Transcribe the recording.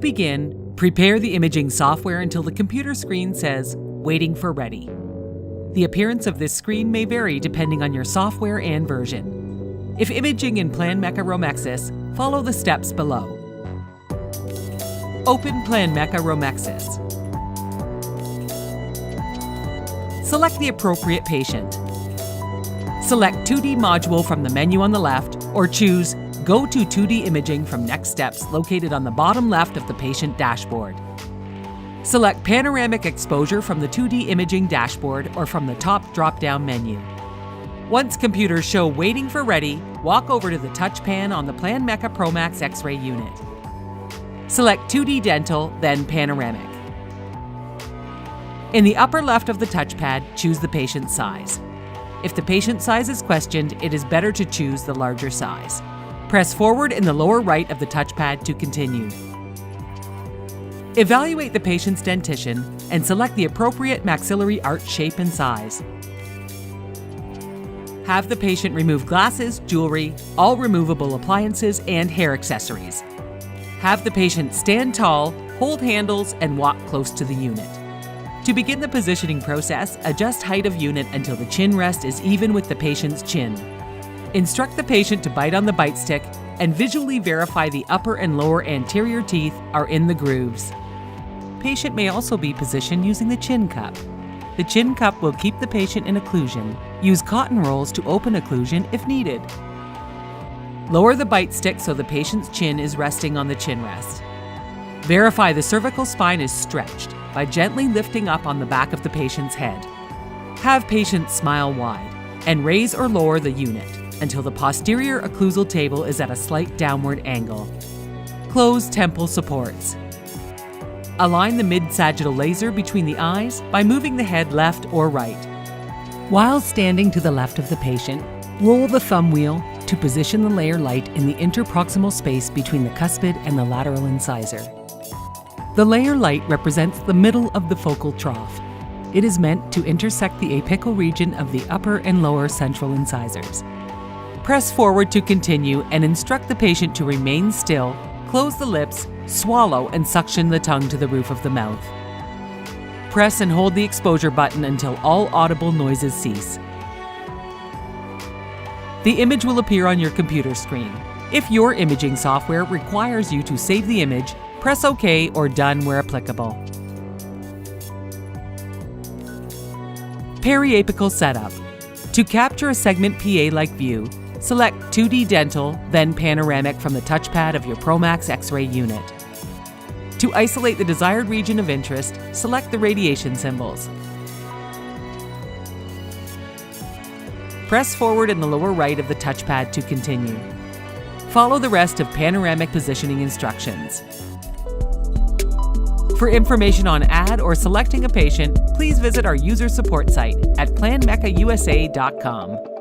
begin, prepare the imaging software until the computer screen says, Waiting for Ready. The appearance of this screen may vary depending on your software and version. If imaging in PlanMeca Romexis, follow the steps below. Open PlanMeca Romexis. Select the appropriate patient. Select 2D module from the menu on the left or choose Go to 2D imaging from Next Steps located on the bottom left of the patient dashboard. Select Panoramic Exposure from the 2D imaging dashboard or from the top drop-down menu. Once computers show Waiting for Ready, walk over to the touch pan on the PlanMeca ProMax X-ray unit. Select 2D Dental, then Panoramic. In the upper left of the touchpad, choose the patient size. If the patient size is questioned, it is better to choose the larger size. Press forward in the lower right of the touchpad to continue. Evaluate the patient's dentition and select the appropriate maxillary arch shape and size. Have the patient remove glasses, jewelry, all removable appliances, and hair accessories. Have the patient stand tall, hold handles, and walk close to the unit. To begin the positioning process, adjust height of unit until the chin rest is even with the patient's chin. Instruct the patient to bite on the bite stick and visually verify the upper and lower anterior teeth are in the grooves. Patient may also be positioned using the chin cup. The chin cup will keep the patient in occlusion. Use cotton rolls to open occlusion if needed. Lower the bite stick so the patient's chin is resting on the chin rest. Verify the cervical spine is stretched by gently lifting up on the back of the patient's head. Have patient smile wide and raise or lower the unit until the posterior occlusal table is at a slight downward angle. Close temple supports. Align the mid-sagittal laser between the eyes by moving the head left or right. While standing to the left of the patient, roll the thumb wheel to position the layer light in the interproximal space between the cuspid and the lateral incisor. The layer light represents the middle of the focal trough. It is meant to intersect the apical region of the upper and lower central incisors. Press forward to continue and instruct the patient to remain still, close the lips, swallow, and suction the tongue to the roof of the mouth. Press and hold the exposure button until all audible noises cease. The image will appear on your computer screen. If your imaging software requires you to save the image, press OK or Done where applicable. Periapical setup. To capture a segment PA-like view, select 2D Dental, then Panoramic from the touchpad of your ProMax X-ray unit. To isolate the desired region of interest, select the radiation symbols. Press forward in the lower right of the touchpad to continue. Follow the rest of panoramic positioning instructions. For information on add or selecting a patient, please visit our user support site at planmecausa.com.